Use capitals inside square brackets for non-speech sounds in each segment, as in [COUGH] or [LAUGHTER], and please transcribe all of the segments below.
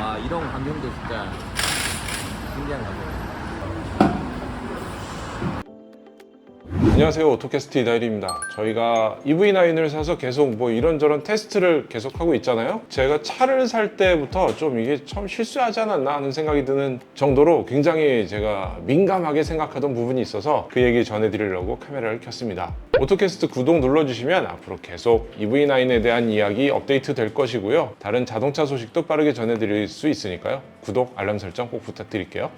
와 이런 광경도 진짜 신기한 광경. 안녕하세요. 오토캐스트 이다일입니다. 저희가 EV9을 사서 계속 뭐 이런저런 테스트를 계속 하고 있잖아요. 제가 차를 살 때부터 좀 이게 참 실수하지 않았나 하는 생각이 드는 정도로 굉장히 제가 민감하게 생각하던 부분이 있어서 그 얘기 전해드리려고 카메라를 켰습니다. 오토캐스트 구독 눌러주시면 앞으로 계속 EV9에 대한 이야기 업데이트 될 것이고요. 다른 자동차 소식도 빠르게 전해드릴 수 있으니까요. 구독 알람 설정 꼭 부탁드릴게요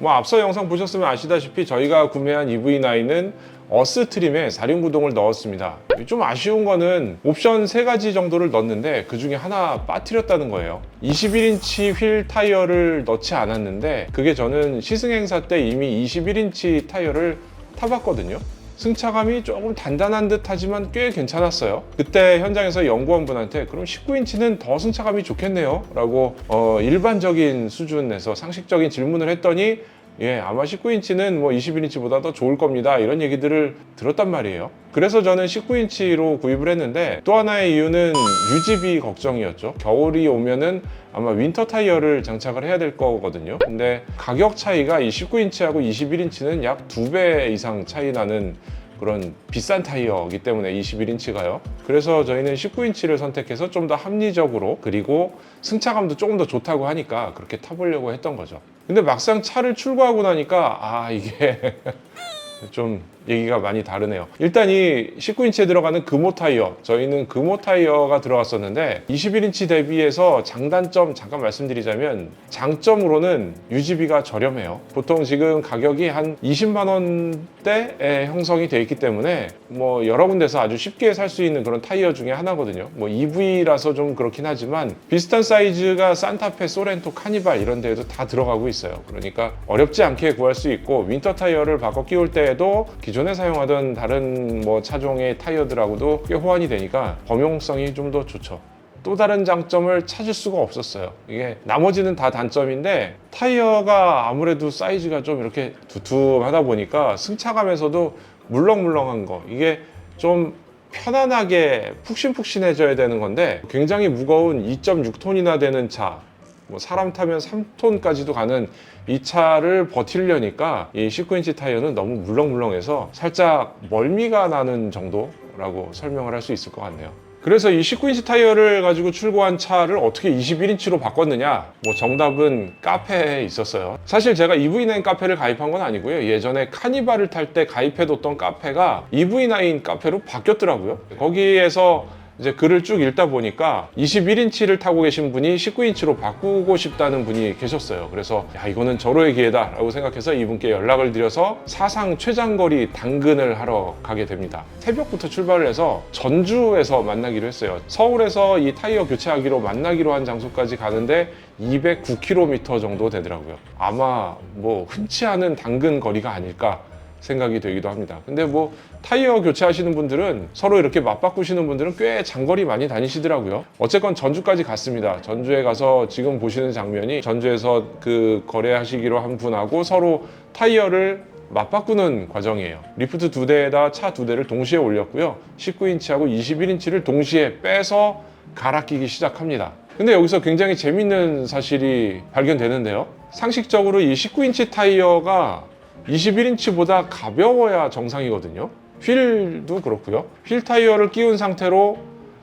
뭐 앞서 영상 보셨으면 아시다시피 저희가 구매한 EV9은 어스 트림에 사륜 구동을 넣었습니다. 좀 아쉬운 거는 옵션 세 가지 정도를 넣었는데 그 중에 하나 빠뜨렸다는 거예요. 21인치 휠 타이어를 넣지 않았는데 그게 저는 시승 행사 때 이미 21인치 타이어를 타봤거든요. 승차감이 조금 단단한 듯 하지만 꽤 괜찮았어요. 그때 현장에서 연구원분한테 그럼 19인치는 더 승차감이 좋겠네요. 라고 어, 일반적인 수준에서 상식적인 질문을 했더니 예, 아마 19인치는 뭐 21인치보다 더 좋을 겁니다. 이런 얘기들을 들었단 말이에요. 그래서 저는 19인치로 구입을 했는데 또 하나의 이유는 유지비 걱정이었죠. 겨울이 오면은 아마 윈터 타이어를 장착을 해야 될 거거든요. 근데 가격 차이가 이 19인치하고 21인치는 약 두 배 이상 차이 나는 그런 비싼 타이어이기 때문에 21인치가요. 그래서 저희는 19인치를 선택해서 좀 더 합리적으로 그리고 승차감도 조금 더 좋다고 하니까 그렇게 타보려고 했던 거죠. 근데 막상 차를 출고하고 나니까 아 이게 [LAUGHS] 좀 얘기가 많이 다르네요. 일단 이 19인치에 들어가는 금호 타이어, 저희는 금호 타이어가 들어갔었는데 21인치 대비해서 장단점 잠깐 말씀드리자면 장점으로는 유지비가 저렴해요. 보통 지금 가격이 한 20만 원대에 형성이 되어 있기 때문에 뭐 여러 군데서 아주 쉽게 살 수 있는 그런 타이어 중에 하나거든요. 뭐 EV라서 좀 그렇긴 하지만 비슷한 사이즈가 산타페, 소렌토, 카니발 이런 데에도 다 들어가고 있어요. 그러니까 어렵지 않게 구할 수 있고 윈터 타이어를 바꿔 끼울 때에도 기존 에 사용하던 다른 뭐 차종의 타이어들하고도 꽤 호환이 되니까 범용성이 좀 더 좋죠. 또 다른 장점을 찾을 수가 없었어요. 이게 나머지는 다 단점인데 타이어가 아무래도 사이즈가 좀 이렇게 두툼하다 보니까 승차감에서도 물렁물렁한 거 이게 좀 편안하게 푹신푹신해져야 되는 건데 굉장히 무거운 2.6톤이나 되는 차, 뭐 사람 타면 3톤까지도 가는 이 차를 버티려니까 이 19인치 타이어는 너무 물렁물렁해서 살짝 멀미가 나는 정도라고 설명을 할 수 있을 것 같네요. 그래서 이 19인치 타이어를 가지고 출고한 차를 어떻게 21인치로 바꿨느냐? 뭐 정답은 카페에 있었어요. 사실 제가 EV9 카페를 가입한 건 아니고요. 예전에 카니발을 탈 때 가입해뒀던 카페가 EV9 카페로 바뀌었더라고요. 거기에서 이제 글을 쭉 읽다 보니까 21인치를 타고 계신 분이 19인치로 바꾸고 싶다는 분이 계셨어요. 그래서 야 이거는 절호의 기회다 라고 생각해서 이분께 연락을 드려서 사상 최장거리 당근을 하러 가게 됩니다. 새벽부터 출발을 해서 전주에서 만나기로 했어요. 서울에서 이 타이어 교체하기로 만나기로 한 장소까지 가는데 209km 정도 되더라고요. 아마 뭐 흔치 않은 당근 거리가 아닐까 생각이 되기도 합니다. 근데 뭐 타이어 교체하시는 분들은 서로 이렇게 맞바꾸시는 분들은 꽤 장거리 많이 다니시더라고요. 어쨌건 전주까지 갔습니다. 전주에 가서 지금 보시는 장면이 전주에서 그 거래하시기로 한 분하고 서로 타이어를 맞바꾸는 과정이에요. 리프트 두 대에다 차 두 대를 동시에 올렸고요. 19인치하고 21인치를 동시에 빼서 갈아 끼기 시작합니다. 근데 여기서 굉장히 재밌는 사실이 발견되는데요. 상식적으로 이 19인치 타이어가 21인치보다 가벼워야 정상이거든요. 휠도 그렇고요. 휠 타이어를 끼운 상태로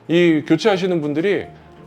이 교체하시는 분들이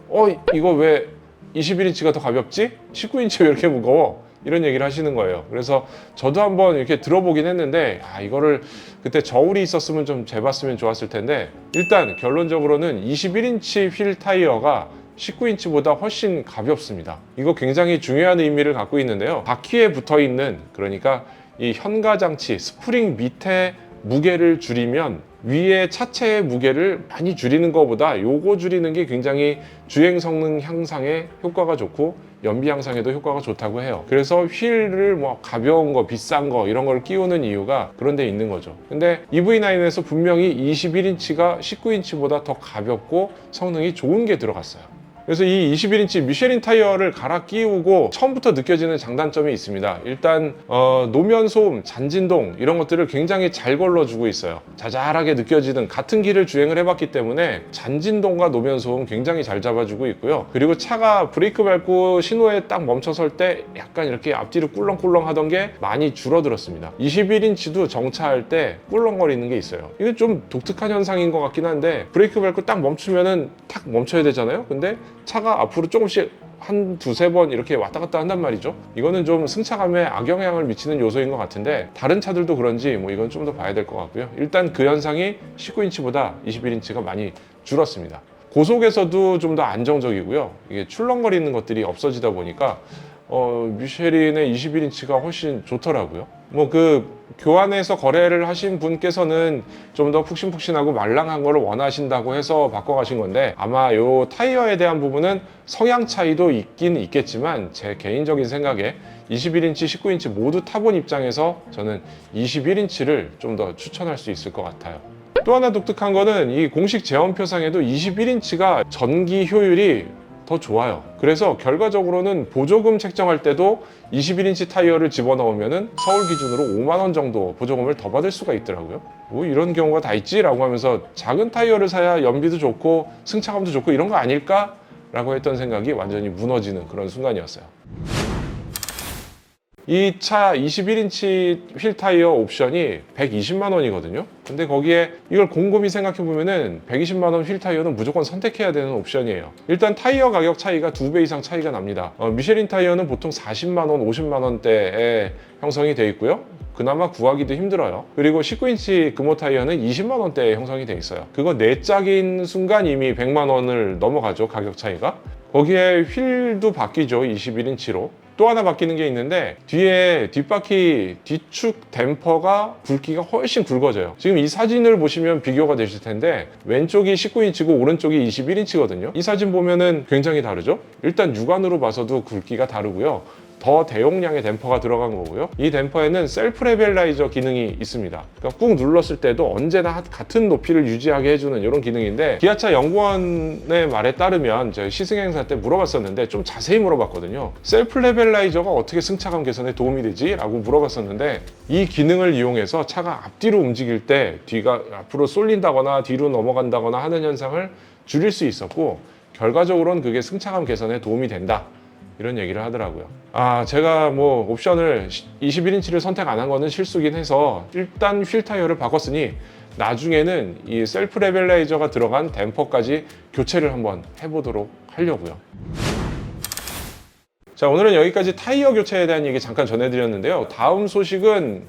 어 이거 왜 21인치가 더 가볍지? 19인치 왜 이렇게 무거워? 이런 얘기를 하시는 거예요. 그래서 저도 한번 이렇게 들어보긴 했는데 아 이거를 그때 저울이 있었으면 좀 재봤으면 좋았을 텐데 일단 결론적으로는 21인치 휠 타이어가 19인치보다 훨씬 가볍습니다. 이거 굉장히 중요한 의미를 갖고 있는데요. 바퀴에 붙어 있는 그러니까 이 현가 장치 스프링 밑에 무게를 줄이면 위에 차체의 무게를 많이 줄이는 것보다 요거 줄이는 게 굉장히 주행 성능 향상에 효과가 좋고 연비 향상에도 효과가 좋다고 해요. 그래서 휠을 뭐 가벼운 거, 비싼 거 이런 걸 끼우는 이유가 그런 데 있는 거죠. 근데 EV9에서 분명히 21인치가 19인치보다 더 가볍고 성능이 좋은 게 들어갔어요. 그래서 이 21인치 미쉐린 타이어를 갈아 끼우고 처음부터 느껴지는 장단점이 있습니다. 일단 어, 노면 소음, 잔진동 이런 것들을 굉장히 잘 걸러주고 있어요. 자잘하게 느껴지는 같은 길을 주행을 해봤기 때문에 잔진동과 노면 소음 굉장히 잘 잡아주고 있고요. 그리고 차가 브레이크 밟고 신호에 딱 멈춰설 때 약간 이렇게 앞뒤로 꿀렁꿀렁 하던 게 많이 줄어들었습니다. 21인치도 정차할 때 꿀렁거리는 게 있어요. 이건 좀 독특한 현상인 것 같긴 한데 브레이크 밟고 딱 멈추면은 탁 멈춰야 되잖아요. 근데 차가 앞으로 조금씩 한 두세 번 이렇게 왔다 갔다 한단 말이죠. 이거는 좀 승차감에 악영향을 미치는 요소인 것 같은데 다른 차들도 그런지 뭐 이건 좀 더 봐야 될 것 같고요. 일단 그 현상이 19인치보다 21인치가 많이 줄었습니다. 고속에서도 좀 더 안정적이고요. 이게 출렁거리는 것들이 없어지다 보니까 어, 미쉐린의 21인치가 훨씬 좋더라고요. 뭐 그 교환해서 거래를 하신 분께서는 좀 더 푹신푹신하고 말랑한 거를 원하신다고 해서 바꿔가신 건데 아마 요 타이어에 대한 부분은 성향 차이도 있긴 있겠지만 제 개인적인 생각에 21인치, 19인치 모두 타본 입장에서 저는 21인치를 좀 더 추천할 수 있을 것 같아요. 또 하나 독특한 거는 이 공식 제원표상에도 21인치가 전기 효율이 더 좋아요. 그래서 결과적으로는 보조금 책정할 때도 21인치 타이어를 집어넣으면은 서울 기준으로 5만 원 정도 보조금을 더 받을 수가 있더라고요. 뭐 이런 경우가 다 있지 라고 하면서 작은 타이어를 사야 연비도 좋고 승차감도 좋고 이런 거 아닐까 라고 했던 생각이 완전히 무너지는 그런 순간이었어요. 이 차 21인치 휠 타이어 옵션이 120만 원이거든요. 근데 거기에 이걸 곰곰이 생각해 보면은 120만 원 휠 타이어는 무조건 선택해야 되는 옵션이에요. 일단 타이어 가격 차이가 두 배 이상 차이가 납니다. 어, 미쉐린 타이어는 보통 40만 원, 50만 원대에 형성이 돼 있고요. 그나마 구하기도 힘들어요. 그리고 19인치 금호 타이어는 20만 원대에 형성이 돼 있어요. 그거 네 짝인 순간 이미 100만 원을 넘어가죠. 가격 차이가. 거기에 휠도 바뀌죠. 21인치로. 또 하나 바뀌는 게 있는데 뒤에 뒷바퀴 뒤축 댐퍼가 굵기가 훨씬 굵어져요. 지금 이 사진을 보시면 비교가 되실 텐데 왼쪽이 19인치고 오른쪽이 21인치거든요. 이 사진 보면은 굉장히 다르죠? 일단 육안으로 봐서도 굵기가 다르고요. 더 대용량의 댐퍼가 들어간 거고요. 이 댐퍼에는 셀프 레벨라이저 기능이 있습니다. 그러니까 꾹 눌렀을 때도 언제나 같은 높이를 유지하게 해주는 이런 기능인데 기아차 연구원의 말에 따르면 저희 시승 행사 때 물어봤었는데 좀 자세히 물어봤거든요. 셀프 레벨라이저가 어떻게 승차감 개선에 도움이 되지? 라고 물어봤었는데 이 기능을 이용해서 차가 앞뒤로 움직일 때 뒤가 앞으로 쏠린다거나 뒤로 넘어간다거나 하는 현상을 줄일 수 있었고 결과적으로는 그게 승차감 개선에 도움이 된다. 이런 얘기를 하더라고요. 아, 제가 뭐 옵션을 21인치를 선택 안 한 거는 실수긴 해서 일단 휠 타이어를 바꿨으니 나중에는 이 셀프 레벨라이저가 들어간 댐퍼까지 교체를 한번 해보도록 하려고요. 자, 오늘은 여기까지 타이어 교체에 대한 얘기 잠깐 전해드렸는데요. 다음 소식은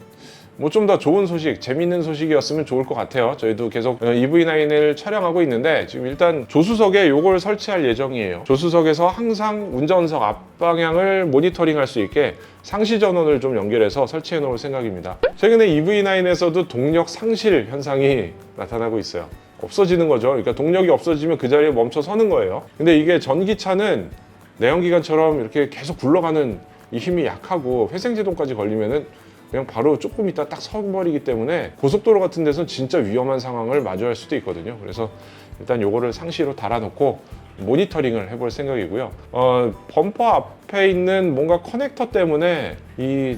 뭐 좀 더 좋은 소식, 재밌는 소식이었으면 좋을 것 같아요. 저희도 계속 어, EV9을 촬영하고 있는데 지금 일단 조수석에 이걸 설치할 예정이에요. 조수석에서 항상 운전석 앞방향을 모니터링할 수 있게 상시 전원을 좀 연결해서 설치해 놓을 생각입니다. 최근에 EV9에서도 동력 상실 현상이 나타나고 있어요. 없어지는 거죠. 그러니까 동력이 없어지면 그 자리에 멈춰 서는 거예요. 근데 이게 전기차는 내연기관처럼 이렇게 계속 굴러가는 이 힘이 약하고 회생제동까지 걸리면은 그냥 바로 조금 있다 딱 서버리기 때문에 고속도로 같은 데서는 진짜 위험한 상황을 마주할 수도 있거든요. 그래서 일단 요거를 상시로 달아놓고 모니터링을 해볼 생각이고요. 어, 범퍼 앞에 있는 뭔가 커넥터 때문에 이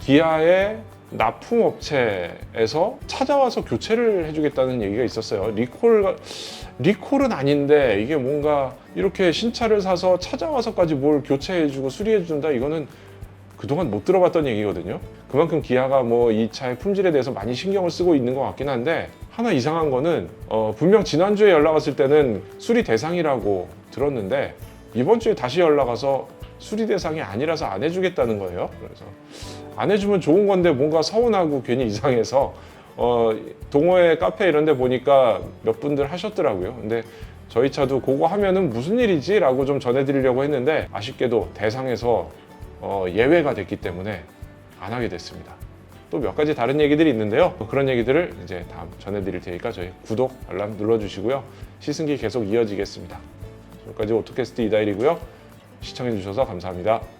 기아의 납품 업체에서 찾아와서 교체를 해주겠다는 얘기가 있었어요. 리콜 리콜은 아닌데 이게 뭔가 이렇게 신차를 사서 찾아와서까지 뭘 교체해주고 수리해준다 이거는 그동안 못 들어봤던 얘기거든요. 그만큼 기아가 뭐 이 차의 품질에 대해서 많이 신경을 쓰고 있는 것 같긴 한데 하나 이상한 거는 어, 분명 지난주에 연락 왔을 때는 수리 대상이라고 들었는데 이번 주에 다시 연락 와서 수리 대상이 아니라서 안 해주겠다는 거예요. 그래서 안 해주면 좋은 건데 뭔가 서운하고 괜히 이상해서 어, 동호회 카페 이런 데 보니까 몇 분들 하셨더라고요. 근데 저희 차도 그거 하면은 무슨 일이지? 라고 좀 전해드리려고 했는데 아쉽게도 대상에서 어, 예외가 됐기 때문에 안 하게 됐습니다. 또 몇 가지 다른 얘기들이 있는데요. 그런 얘기들을 이제 다음 전해드릴 테니까 저희 구독, 알람 눌러주시고요. 시승기 계속 이어지겠습니다. 지금까지 오토캐스트 이다일이고요. 시청해주셔서 감사합니다.